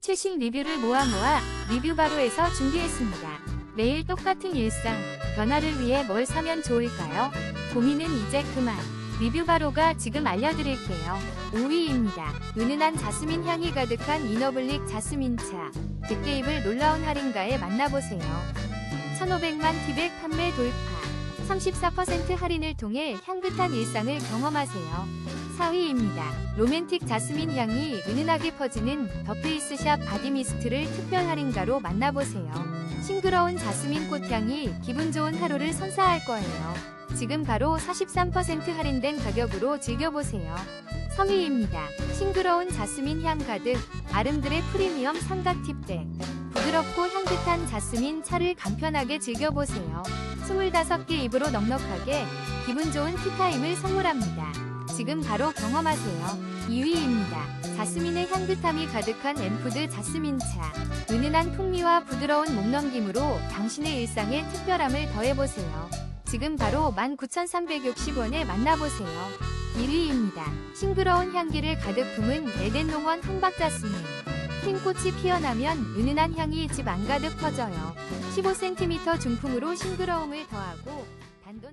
최신 리뷰를 모아 모아 리뷰 바로에서 준비했습니다. 매일 똑같은 일상, 변화를 위해 뭘 사면 좋을까요? 고민은 이제 그만. 리뷰 바로가 지금 알려드릴게요. 5위입니다. 은은한 자스민 향이 가득한 이너블릭 자스민차. 늦게 입을 놀라운 할인가에 만나보세요. 1500만 티백 판매 돌파. 34% 할인을 통해 향긋한 일상을 경험하세요. 4위입니다. 로맨틱 자스민 향이 은은하게 퍼지는 더 페이스샵 바디미스트를 특별 할인가로 만나보세요. 싱그러운 자스민 꽃향이 기분 좋은 하루를 선사할 거예요. 지금 바로 43% 할인된 가격으로 즐겨보세요. 3위입니다. 싱그러운 자스민 향 가득 아름드레 프리미엄 삼각 팁백. 부드럽고 향긋한 자스민 차를 간편하게 즐겨보세요. 25개 입으로 넉넉하게 기분 좋은 티타임을 선물합니다. 지금 바로 경험하세요. 2위입니다. 자스민의 향긋함이 가득한 엠푸드 자스민차. 은은한 풍미와 부드러운 목넘김으로 당신의 일상에 특별함을 더해보세요. 지금 바로 19,360원에 만나보세요. 1위입니다. 싱그러운 향기를 가득 품은 에덴 농원 한박자스민. 흰꽃이 피어나면 은은한 향이 집 안가득 퍼져요. 15cm 중풍으로 싱그러움을 더하고 단돈